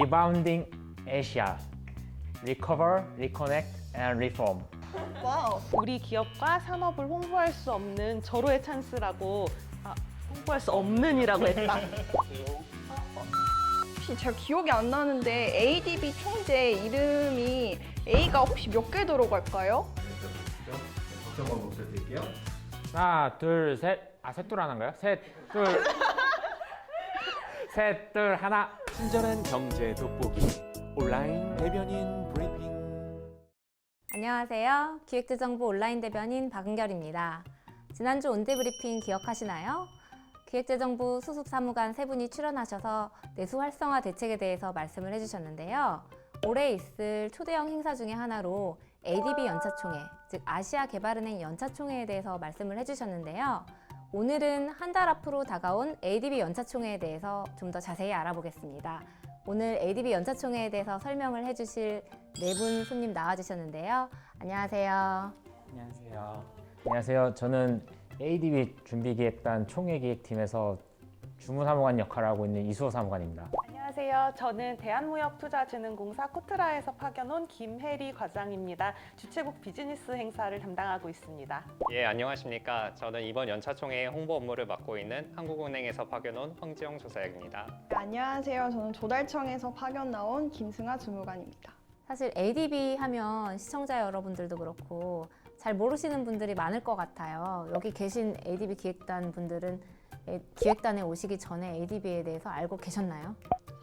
Rebounding Asia. Recover, Reconnect, and Reform. 와우. 우리 기업과 산업을 홍보할 수 없는 절호의 찬스라고 아, 홍보할 수 없는이라고 했다. 혹시 제가 기억이 안 나는데 ADB 총재 이름이 A가 혹시 몇 개 들어갈까요? 걱정 한번 드릴게요. 하나, 둘, 셋. 아, 셋둘 하나인가요? 셋, 둘. 셋, 둘, 하나. 친절한 경제 돋보기 온라인 대변인 브리핑 안녕하세요. 기획재정부 온라인 대변인 박은결입니다. 지난주 온대 브리핑 기억하시나요? 기획재정부 수습사무관 세 분이 출연하셔서 내수 활성화 대책에 대해서 말씀을 해주셨는데요. 올해 있을 초대형 행사 중에 하나로 ADB 연차총회, 즉 아시아 개발은행 연차총회에 대해서 말씀을 해주셨는데요. 오늘은 한 달 앞으로 다가온 ADB 연차총회에 대해서 좀 더 자세히 알아보겠습니다. 오늘 ADB 연차총회에 대해서 설명을 해주실 네 분 손님 나와주셨는데요. 안녕하세요. 안녕하세요. 안녕하세요. 저는 ADB 준비기획단 총회기획팀에서 주무사무관 역할을 하고 있는 이수호 사무관입니다. 안녕하세요. 저는 대한무역투자진흥공사 코트라에서 파견 온 김혜리 과장입니다. 주최국 비즈니스 행사를 담당하고 있습니다. 예, 안녕하십니까. 저는 이번 연차총회 홍보 업무를 맡고 있는 한국은행에서 파견 온 황지영 조사역입니다. 네, 안녕하세요. 저는 조달청에서 파견 나온 김승아 주무관입니다. 사실 ADB 하면 시청자 여러분들도 그렇고 잘 모르시는 분들이 많을 것 같아요. 여기 계신 ADB 기획단 분들은 에- 기획단에 오시기 전에 ADB에 대해서 알고 계셨나요?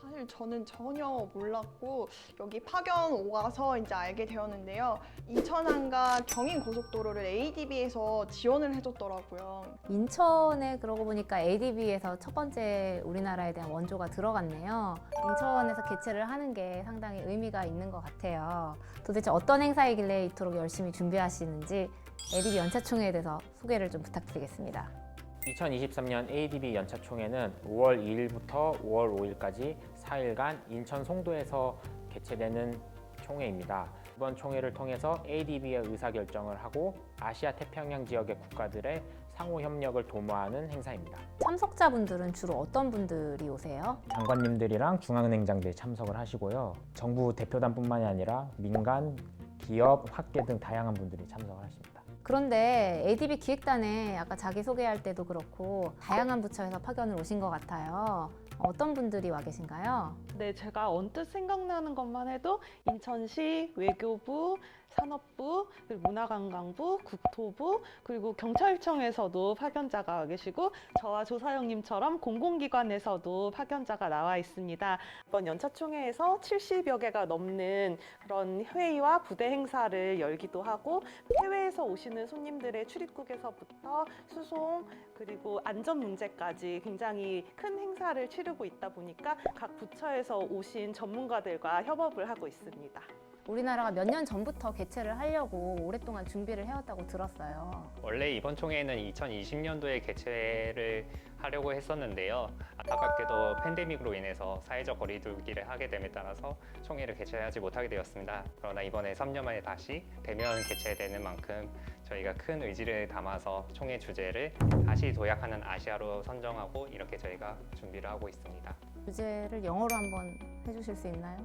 사실 저는 전혀 몰랐고 여기 파견 와서 이제 알게 되었는데요. 인천항과 경인 고속도로를 ADB에서 지원을 해줬더라고요. 인천에 그러고 보니까 ADB에서 첫 번째 우리나라에 대한 원조가 들어갔네요. 인천에서 개최를 하는 게 상당히 의미가 있는 것 같아요. 도대체 어떤 행사이길래 이토록 열심히 준비하시는지 ADB 연차총회에 대해서 소개를 좀 부탁드리겠습니다. 2023년 ADB 연차총회는 5월 2일부터 5월 5일까지 4일간 인천 송도에서 개최되는 총회입니다. 이번 총회를 통해서 ADB의 의사결정을 하고 아시아 태평양 지역의 국가들의 상호 협력을 도모하는 행사입니다. 참석자분들은 주로 어떤 분들이 오세요? 장관님들이랑 중앙은행장들이 참석을 하시고요. 정부 대표단뿐만이 아니라 민간, 기업, 학계 등 다양한 분들이 참석을 하십니다. 그런데 ADB 기획단에 아까 자기소개할 때도 그렇고 다양한 부처에서 파견을 오신 것 같아요. 어떤 분들이 와 계신가요? 네, 제가 언뜻 생각나는 것만 해도 인천시 외교부, 산업부, 그리고 문화관광부, 국토부, 그리고 경찰청에서도 파견자가 와 계시고 저와 조사영님처럼 공공기관에서도 파견자가 나와 있습니다. 이번 연차총회에서 70여 개가 넘는 그런 회의와 부대 행사를 열기도 하고 해외에서 오시는 손님들의 출입국에서부터 수송 그리고 안전 문제까지 굉장히 큰 행사를 치르고 있다 보니까 각 부처에서 오신 전문가들과 협업을 하고 있습니다. 우리나라가 몇 년 전부터 개최를 하려고 오랫동안 준비를 해왔다고 들었어요. 원래 이번 총회는 2020년도에 개최를 하려고 했었는데요. 안타깝게도 팬데믹으로 인해서 사회적 거리두기를 하게 됨에 따라서 총회를 개최하지 못하게 되었습니다. 그러나 이번에 3년 만에 다시 대면 개최되는 만큼 저희가 큰 의지를 담아서 총회 주제를 다시 도약하는 아시아로 선정하고 이렇게 저희가 준비를 하고 있습니다. 주제를 영어로 한번 해주실 수 있나요?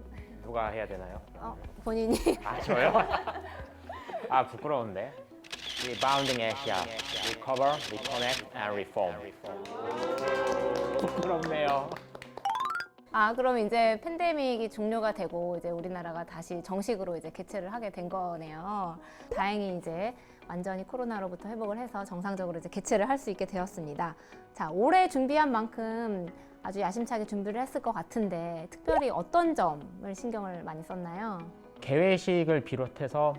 누가 해야 되나요? 어, 본인이 아 저요? 아 부끄러운데. Rebounding Asia, Recover, Reconnect, and Reform. 부끄럽네요. 아 그럼 이제 팬데믹이 종료가 되고 이제 우리나라가 다시 정식으로 이제 개최를 하게 된 거네요. 다행히 이제 완전히 코로나로부터 회복을 해서 정상적으로 이제 개최를 할 수 있게 되었습니다. 자 올해 준비한 만큼 아주 야심차게 준비를 했을 것 같은데 특별히 어떤 점을 신경을 많이 썼나요? 개회식을 비롯해서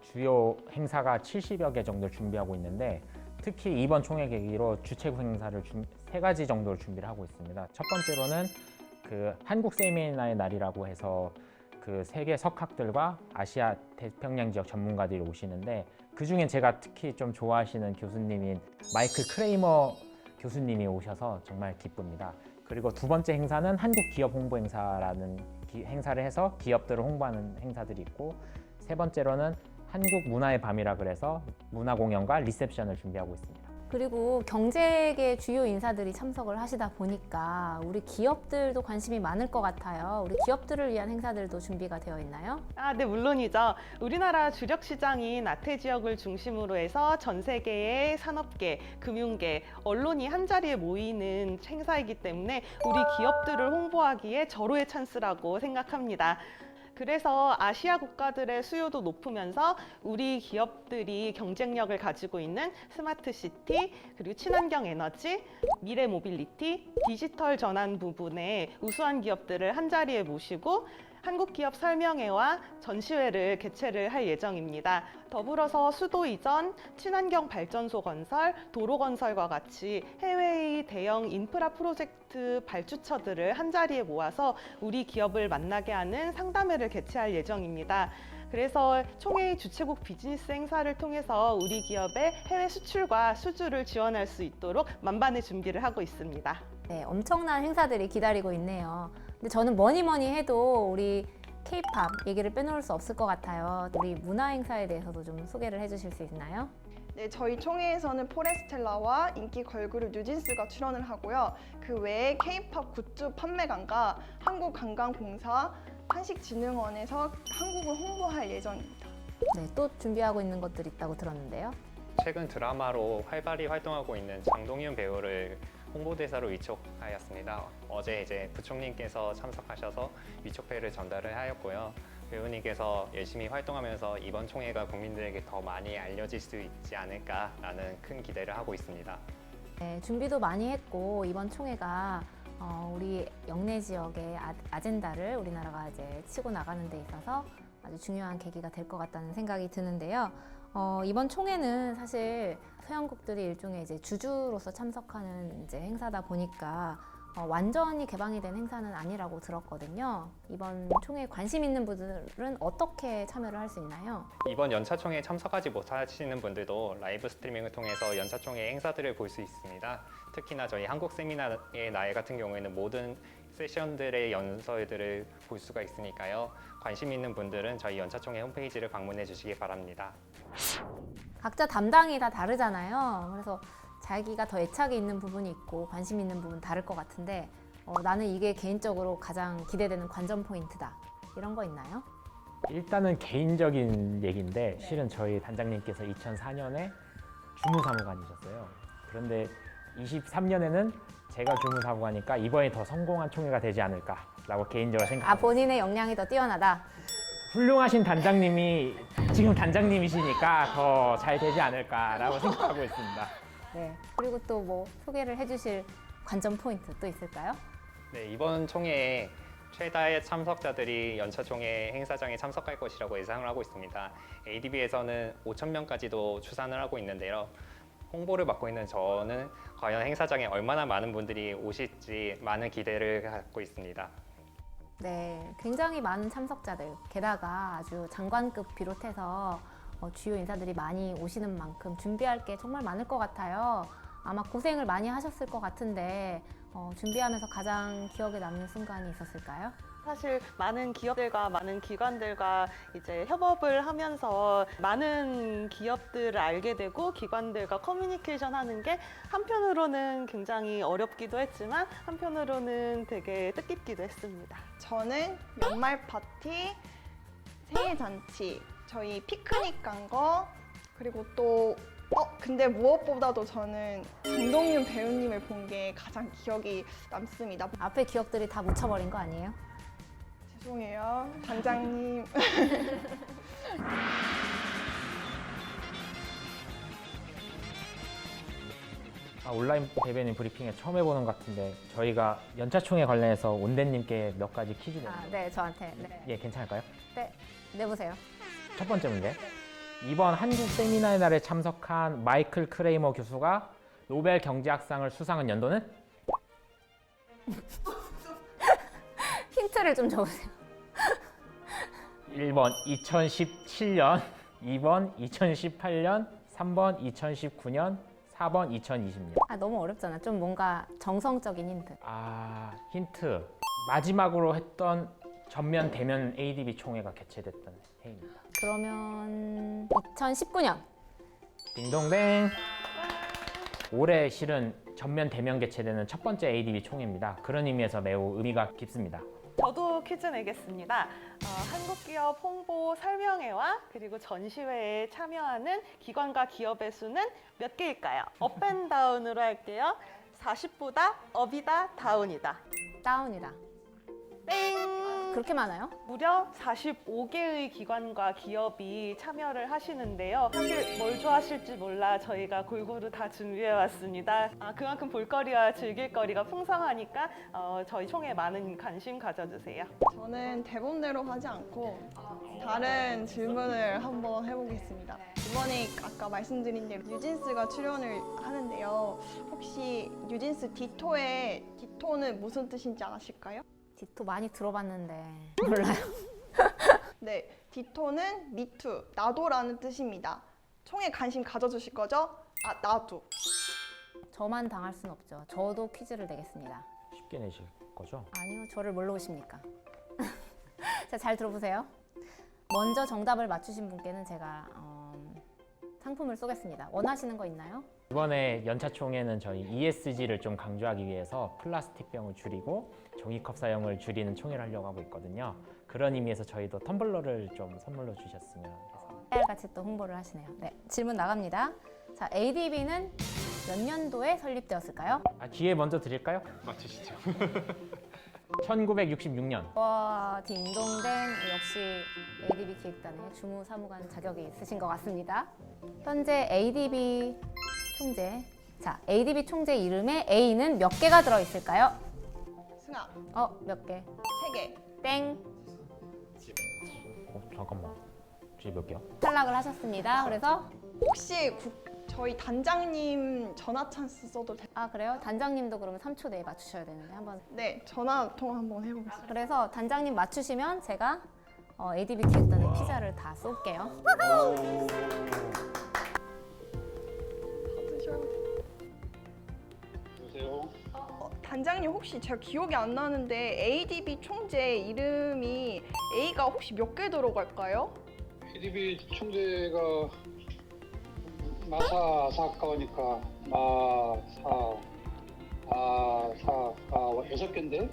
주요 행사가 70여 개 정도 준비하고 있는데 특히 이번 총회 계기로 주최국 행사를 준- 세 가지 정도를 준비를 하고 있습니다. 첫 번째로는 그 한국 세미나의 날이라고 해서 그 세계 석학들과 아시아 태평양 지역 전문가들이 오시는데 그 중에 제가 특히 좀 좋아하시는 교수님인 마이클 크레이머 교수님이 오셔서 정말 기쁩니다. 그리고 두 번째 행사는 한국 기업 홍보 행사라는 기- 행사를 해서 기업들을 홍보하는 행사들이 있고 세 번째로는 한국 문화의 밤이라 그래서 문화 공연과 리셉션을 준비하고 있습니다. 그리고 경제계 주요 인사들이 참석을 하시다 보니까 우리 기업들도 관심이 많을 것 같아요. 우리 기업들을 위한 행사들도 준비가 되어 있나요? 아, 네, 물론이죠. 우리나라 주력 시장인 아태 지역을 중심으로 해서 전 세계의 산업계, 금융계, 언론이 한 자리에 모이는 행사이기 때문에 우리 기업들을 홍보하기에 절호의 찬스라고 생각합니다. 그래서 아시아 국가들의 수요도 높으면서 우리 기업들이 경쟁력을 가지고 있는 스마트 시티, 그리고 친환경 에너지, 미래 모빌리티, 디지털 전환 부분에 우수한 기업들을 한 자리에 모시고 한국 기업 설명회와 전시회를 개최를 할 예정입니다. 더불어서 수도 이전, 친환경 발전소 건설, 도로 건설과 같이 해외의 대형 인프라 프로젝트 발주처들을 한 자리에 모아서 우리 기업을 만나게 하는 상담회를 개최할 예정입니다. 그래서 총회의 주최국 비즈니스 행사를 통해서 우리 기업의 해외 수출과 수주를 지원할 수 있도록 만반의 준비를 하고 있습니다. 네, 엄청난 행사들이 기다리고 있네요. 근데 저는 뭐니 뭐니 해도 우리 K-팝 얘기를 빼놓을 수 없을 것 같아요. 우리 문화 행사에 대해서도 좀 소개를 해주실 수 있나요? 네, 저희 총회에서는 포레스텔라와 인기 걸그룹 뉴진스가 출연을 하고요. 그 외에 K-팝 굿즈 판매관과 한국관광공사 한식진흥원에서 한국을 홍보할 예정입니다. 네, 또 준비하고 있는 것들이 있다고 들었는데요. 최근 드라마로 활발히 활동하고 있는 장동윤 배우를 홍보대사로 위촉하였습니다. 어제 이제 부총님께서 참석하셔서 위촉패를 전달을 하였고요. 배우님께서 열심히 활동하면서 이번 총회가 국민들에게 더 많이 알려질 수 있지 않을까라는 큰 기대를 하고 있습니다. 네, 준비도 많이 했고 이번 총회가 어, 우리 영내 지역의 아, 아젠다를 우리나라가 이제 치고 나가는 데 있어서 아주 중요한 계기가 될 것 같다는 생각이 드는데요. 어, 이번 총회는 사실 서양국들이 일종의 이제 주주로서 참석하는 이제 행사다 보니까 어, 완전히 개방이 된 행사는 아니라고 들었거든요. 이번 총회에 관심 있는 분들은 어떻게 참여를 할 수 있나요? 이번 연차총회에 참석하지 못하시는 분들도 라이브 스트리밍을 통해서 연차총회 행사들을 볼 수 있습니다. 특히나 저희 한국 세미나의 나이 같은 경우에는 모든 세션들의 연설들을 볼 수가 있으니까요. 관심 있는 분들은 저희 연차총회 홈페이지를 방문해 주시기 바랍니다. 각자 담당이 다 다르잖아요. 그래서 자기가 더 애착이 있는 부분이 있고 관심 있는 부분 다를 것 같은데 어, 나는 이게 개인적으로 가장 기대되는 관전 포인트다. 이런 거 있나요? 일단은 개인적인 얘기인데 실은 저희 단장님께서 2004년에 주무사무관이셨어요. 그런데 23년에는 제가 주무사무관이니까 이번에 더 성공한 총회가 되지 않을까라고 개인적으로 아 생각합니다. 본인의 역량이 더 뛰어나다. 훌륭하신 단장님이 지금 단장님이시니까 더 잘 되지 않을까라고 생각하고 있습니다. 네. 그리고 또 뭐 소개를 해주실 관전 포인트 또 있을까요? 네, 이번 총회에 최다의 참석자들이 연차 총회 행사장에 참석할 것이라고 예상을 하고 있습니다. ADB에서는 5천 명까지도 추산을 하고 있는데요. 홍보를 맡고 있는 저는 과연 행사장에 얼마나 많은 분들이 오실지 많은 기대를 갖고 있습니다. 네, 굉장히 많은 참석자들, 게다가 아주 장관급 비롯해서 어, 주요 인사들이 많이 오시는 만큼 준비할 게 정말 많을 것 같아요. 아마 고생을 많이 하셨을 것 같은데 어, 준비하면서 가장 기억에 남는 순간이 있었을까요? 사실 많은 기업들과 많은 기관들과 이제 협업을 하면서 많은 기업들을 알게 되고 기관들과 커뮤니케이션 하는 게 한편으로는 굉장히 어렵기도 했지만 한편으로는 되게 뜻깊기도 했습니다. 저는 연말 파티, 생일 잔치, 저희 피크닉 간 거, 그리고 또 어, 근데 무엇보다도 저는 장동윤 배우님을 본 게 가장 기억이 남습니다. 앞에 기억들이 다 묻혀버린 거 아니에요? 죄송해요, 단장님. 아, 온라인 대변인 브리핑에 처음 해보는 것 같은데 저희가 연차총회 관련해서 온대님께 몇 가지 퀴즈 내요. 아, 네, 저한테. 네. 예, 괜찮을까요? 네, 내보세요. 첫 번째 문제. 이번 한국 세미나의 날에 참석한 마이클 크레이머 교수가 노벨 경제학상을 수상한 연도는? 힌트를 좀 줘보세요. 1번 2017년, 2번 2018년, 3번 2019년, 4번 2020년. 아, 너무 어렵잖아. 좀 뭔가 정성적인 힌트. 아, 힌트. 마지막으로 했던 전면 대면 ADB 총회가 개최됐던 해입니다. 그러면 2019년. 딩동댕. 올해 실은 전면 대면 개최되는 첫 번째 ADB 총회입니다. 그런 의미에서 매우 의미가 깊습니다. 저도 퀴즈 내겠습니다. 어, 한국기업 홍보 설명회와 그리고 전시회에 참여하는 기관과 기업의 수는 몇 개일까요? 업앤다운으로 할게요. 40보다 업이다 다운이다. 다운이다. 땡! 그렇게 많아요? 무려 45개의 기관과 기업이 참여를 하시는데요. 사실 뭘 좋아하실지 몰라 저희가 골고루 다 준비해 왔습니다. 아, 그만큼 볼거리와 즐길거리가 풍성하니까 어, 저희 총에 많은 관심 가져주세요. 저는 대본대로 하지 않고 다른 질문을 한번 해보겠습니다. 이번에 아까 말씀드린 대로 뉴진스가 출연을 하는데요. 혹시 뉴진스 디토의 디토는 무슨 뜻인지 아실까요? 디토 많이 들어봤는데 몰라요. 네, 디토는 미투, 나도라는 뜻입니다. 총에 관심 가져주실 거죠? 아, 나도. 저만 당할 순 없죠. 저도 퀴즈를 내겠습니다. 쉽게 내실 거죠? 아니요, 저를 뭘로 오십니까? 자, 잘 들어보세요. 먼저 정답을 맞추신 분께는 제가 어, 상품을 쏘겠습니다. 원하시는 거 있나요? 이번에 연차 총회는 저희 ESG를 좀 강조하기 위해서 플라스틱 병을 줄이고 종이컵 사용을 줄이는 총회를 하려고 하고 있거든요. 그런 의미에서 저희도 텀블러를 좀 선물로 주셨으면 해서 같이 또 홍보를 하시네요. 네, 질문 나갑니다. 자, ADB는 몇 년도에 설립되었을까요? 아, 기회 먼저 드릴까요? 맞추시죠. 1966년 와, 딩동댕 역시 ADB 기획단의 주무 사무관 자격이 있으신 것 같습니다. 현재 ADB 총재 자, ADB 총재 이름에 A는 몇 개가 들어 있을까요? 승아, 어, 몇 개? 세 개. 땡. 어, 잠깐만 지금 몇 개야? 탈락을 하셨습니다. 그래서 혹시 국- 저희 단장님 전화 찬스 써도 돼? 아, 그래요? 단장님도 그러면 3초 내에 맞추셔야 되는데 한번 네, 전화 통화 한번 해보겠습니다. 그래서 단장님 맞추시면 제가 어, ADB 기획단의 피자를 다 쏠게요. 받으셔야 돼요. 여보세요? 어, 단장님 혹시 제가 기억이 안 나는데 ADB 총재 이름이 A가 혹시 몇 개 들어갈까요? ADB 총재가 마사 사과니까 마사 아사 아 여섯 개인데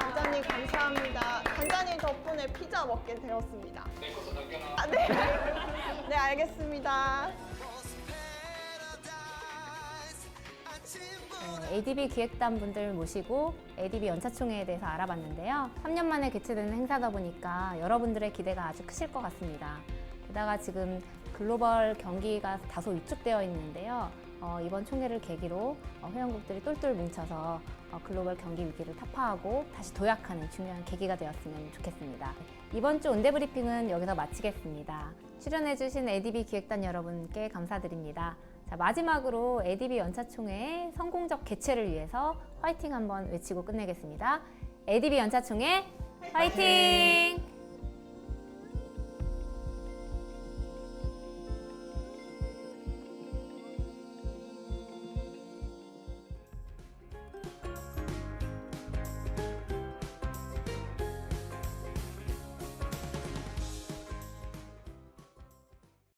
단장님 감사합니다. 단장님 덕분에 피자 먹게 되었습니다. 내 것도 남겨놔. 아, 네. 네, 알겠습니다. 네, ADB 기획단 분들 모시고 ADB 연차총회에 대해서 알아봤는데요. 3년 만에 개최되는 행사다 보니까 여러분들의 기대가 아주 크실 것 같습니다. 게다가 지금 글로벌 경기가 다소 위축되어 있는데요. 어, 이번 총회를 계기로 어, 회원국들이 똘똘 뭉쳐서 어, 글로벌 경기 위기를 타파하고 다시 도약하는 중요한 계기가 되었으면 좋겠습니다. 이번 주 온대 브리핑은 여기서 마치겠습니다. 출연해주신 ADB 기획단 여러분께 감사드립니다. 자, 마지막으로 ADB 연차총회의 성공적 개최를 위해서 화이팅 한번 외치고 끝내겠습니다. ADB 연차총회 화이팅!